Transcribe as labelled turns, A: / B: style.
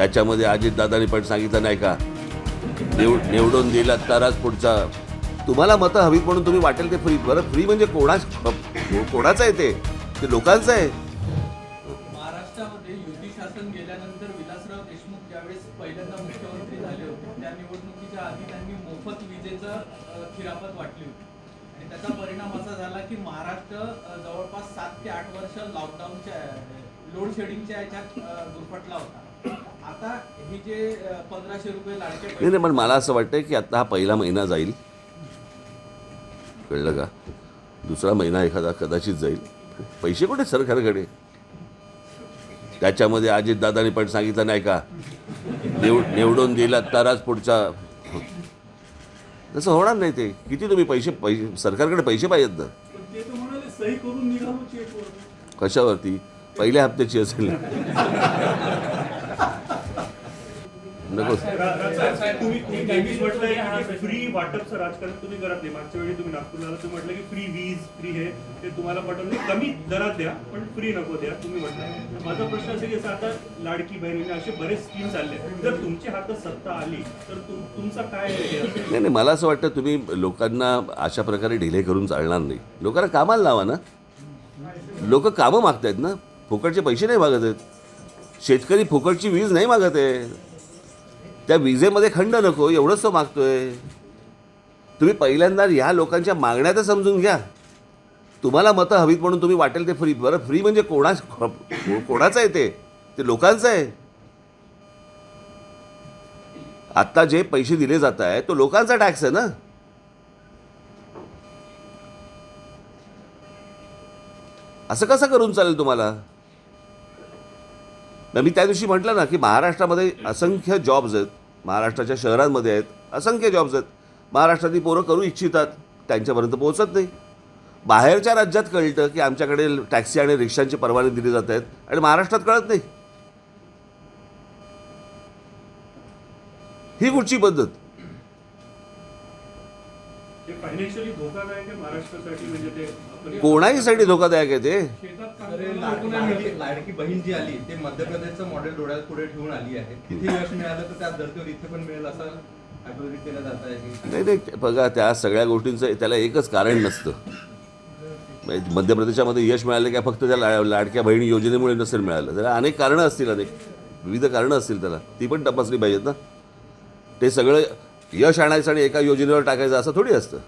A: त्याच्यामध्ये अजितदादांनी पण सांगितलं नाही का? निव निवडून दिला तरच पुढचा तुम्हाला मतं हवीत म्हणून तुम्ही वाटेल ते फ्री बरं फ्री म्हणजे कोणा कोणाचं आहे ते? ते लोकांचं आहे.
B: महाराष्ट्रामध्ये युती शासन गेल्यानंतर विलासराव देशमुख ज्यावेळेस पहिल्यांदा मुख्यमंत्री झाले होते त्या निवडणुकीच्या आधी त्यांनी मोफत विजेचं खिरापत वाटली होती. आणि त्याचा परिणाम असा झाला की महाराष्ट्र जवळपास सात ते आठ वर्ष लॉकडाऊनच्या लोड शेडिंगच्या याच्यात गुरफटला होता. आता हे जे अ, पंधराशे रुपये लाडके
A: नाही नाही पण मला असं वाटतं की आता हा पहिला महिना जाईल. कळलं का? दुसरा महिना एखादा कदाचित जाईल. पैसे कुठे सरकारकडे? त्याच्यामध्ये अजितदादांनी पण सांगितलं नाही का? निव निवडून दिलात तरच पुढचा. तसं होणार नाही ते. किती तुम्ही पैसे पैसे सरकारकडे पैसे पाहिजेत ना? कशावरती? पहिल्या हप्त्याची असेल नको
C: फ्री वाटपचं राजकारण तुम्ही करत नाही. मागच्या वेळी तुम्ही नागपूरला तुम्ही म्हटलं की फ्री वीज फ्री हे ते तुम्हाला पटत नाही. कमी दरात द्या पण फ्री नको द्या तुम्ही म्हटलं माझा प्रश्न असा की आता लाडकी बहिणीने असे बरेच स्कीम चालले जर तुमच्या हातात सत्ता आली तर तुम- तुमचा काय असेल?
A: नाही नाही मला असं वाटतं तुम्ही लोकांना अशा प्रकारे ढिले करून चालणार नाही. लोकांना कामाला लावा ना. लोक कामं मागतायत ना. फुकटचे पैसे नाही मागत आहेत. शेतकरी फुकटची वीज नाही मागत आहे. त्या विजेमध्ये खंड नको एवढंच तो मागतोय. तुम्ही पहिल्यांदा ह्या लोकांच्या मागण्या तर समजून घ्या. तुम्हाला मतं हवीत म्हणून तुम्ही वाटेल ते फ्री बरं फ्री म्हणजे कोणा कोणाचं आहे ते? ते लोकांचं आहे. आत्ता जे पैसे दिले जात आहे तो लोकांचा टॅक्स आहे ना? असं कसं करून चालेल तुम्हाला? मग मी त्या दिवशी म्हटलं ना की महाराष्ट्रामध्ये असंख्य जॉब्स आहेत. महाराष्ट्राच्या शहरांमध्ये आहेत. असंख्य जॉब्स आहेत. महाराष्ट्रातली पोरं करू इच्छितात. त्यांच्यापर्यंत पोहोचत नाही. बाहेरच्या राज्यात कळतं की आमच्याकडे टॅक्सी आणि रिक्षांची परवाने दिली जात आहेत आणि महाराष्ट्रात कळत नाही. ही कुठची पद्धत?
C: हे म्हणजे
A: कोणाहीसाठी धोकादायक आहे ते.
D: लाडकी बहीण जी आली ते मध्य प्रदेशचं मॉडेल डोळ्यात पुढे ठेवून आली आहे. तिथे यश मिळालं तर त्या धर्तीवर इथे पण मिळेल असं की
A: नाही नाही बघा त्या सगळ्या गोष्टींचं त्याला एकच कारण नसतं. म्हणजे मध्य प्रदेशामध्ये यश मिळालं काय फक्त त्या लाडक्या बहिणी योजनेमुळे नसेल मिळालं. त्याला अनेक कारणं असतील अनेक. विविध कारणं असतील त्याला. ती पण तपासली पाहिजेत ना. ते सगळं यश आणायचं आणि एका योजनेवर टाकायचं असं थोडी असतं.